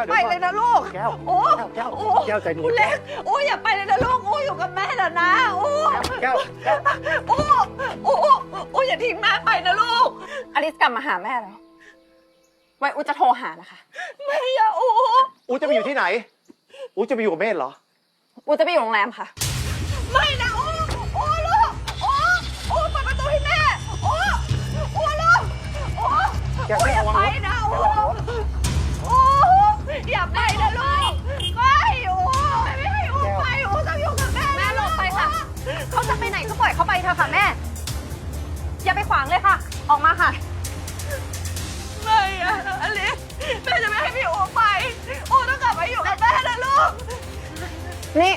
าไปเลยนะลูกแก้วโอ้แก้วโอ้แก้วใจเย็นคุณเล็กโอ้อย่าไปเลยนะลูกโอ้อยู่กับแม่นะนะโอ้แก้วแก้วโอ้โอ้โอ้อย่าทิ้งแม่ไปนะลูกอลิสกลับมาหาแม่แล้วไว้อุจะโทรหานะคะไม่อย่าโอ้อูจะไปอยู่ที่ไหนอูจะไปอยู่กับเมธเหรออุจะไปอยู่โรงแรมค่ะ อย่าไปขวางเลยค่ะ ออกมาค่ะ ไม่อะอลิสแม่จะไม่ให้พี่โอไปโอต้องกลับมาอยู่กับแม่นะลูก นี่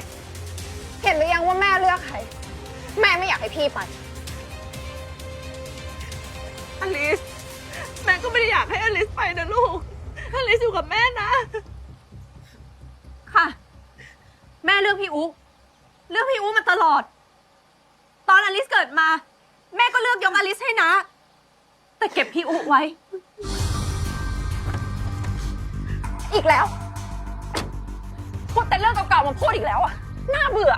เห็นหรือยังว่าแม่เลือกใคร แม่ไม่อยากให้พี่ไป อลิสแม่ก็ไม่ได้อยากให้อลิสไปนะลูก อลิสอยู่กับแม่นะ ค่ะ แม่เลือกพี่อุ๊เลือกพี่อุ๊มาตลอด ตอนอลิสเกิดมา แม่ก็เลือกยกอลิสให้นะ แต่เก็บพี่อุ๊ไว้ อีกแล้ว พูดแต่เรื่องเก่าๆมาพูดอีกแล้วอะน่าเบื่อ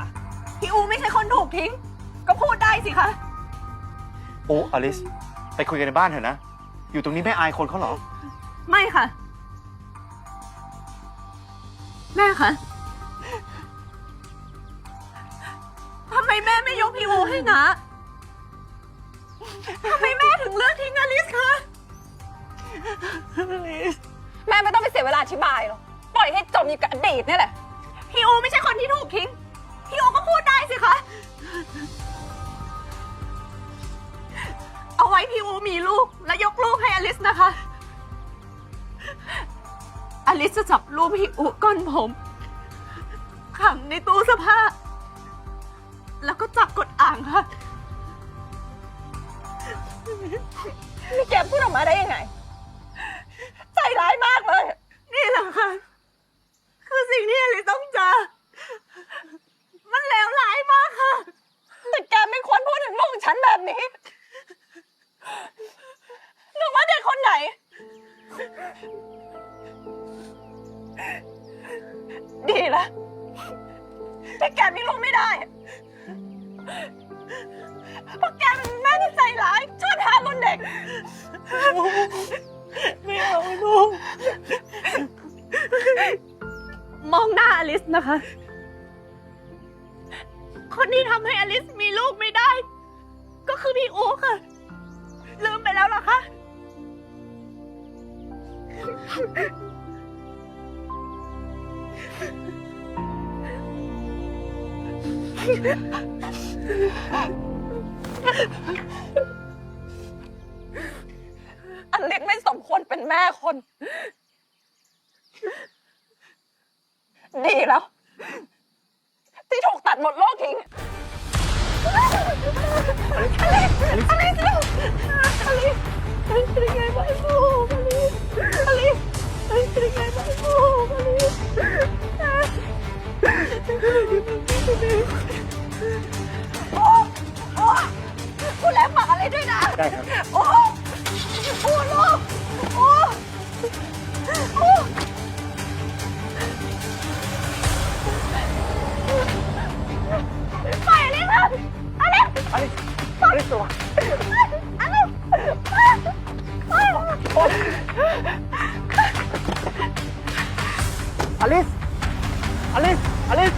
พี่อุ๊ไม่ใช่คนถูกทิ้ง ก็พูดได้สิคะ อูอลิส ไปคุยกันในบ้านเถอะนะ อยู่ตรงนี้ไม่อายคนเขาเหรอ ไม่ค่ะ แม่คะทำไมแม่ไม่ยกพี่อูให้นะ ทำไมแม่ถึงเลือกทิ้งอลิสคะอลิส แม่ไม่ต้องไปเสียเวลาอธิบายหรอก ปล่อยให้จมอยู่กับอดีตนี่แหละ พี่อูไม่ใช่คนที่ถูกทิ้ง พี่อูก็พูดได้สิคะ เอาไว้พี่อูมีลูก และยกลูกให้อลิสนะคะ อลิสจะจับลูกพี่อูก้อนผม ขังในตู้เสื้อผ้า แล้วก็จับกดอ่างค่ะ นี่แกพูดออกมาได้ยังไง ใจร้ายมากเลย นี่แหละค่ะ คือสิ่งที่อลิสต้องเจอ มันเลวร้ายมากค่ะ แต่แกไม่ควรพูดถึงลูกของฉันแบบนี้ หนูว่าเด็กคนไหน ดีละแต่แกมีลูกไม่ได้อะเพราะแกเป็นแม่ที่ใจร้ายชอ บทารุณเด็ก ไม่เอาลูก มองหน้าอลิสนะคะ คนที่ทำให้อลิสมีลูกไม่ได้ ก็คือพี่อูค่ะ ลืมไปแล้วเหรอคะ อลิสไม่สมควรเป็นแม่คน ดีแล้ว ที่ถูกตัดหมดโลกทิ้งอลิสอลิสอลิสอลิสอลิสเป็นยังไงบ้างลูกอลิสอลิสอลิสเป็นยังไงบ้างลูกอลิสโอ้โอ้คุณแลฝากอะไรด้วยนะ ได้ครับ โอ้ อลิส อลิส อลิส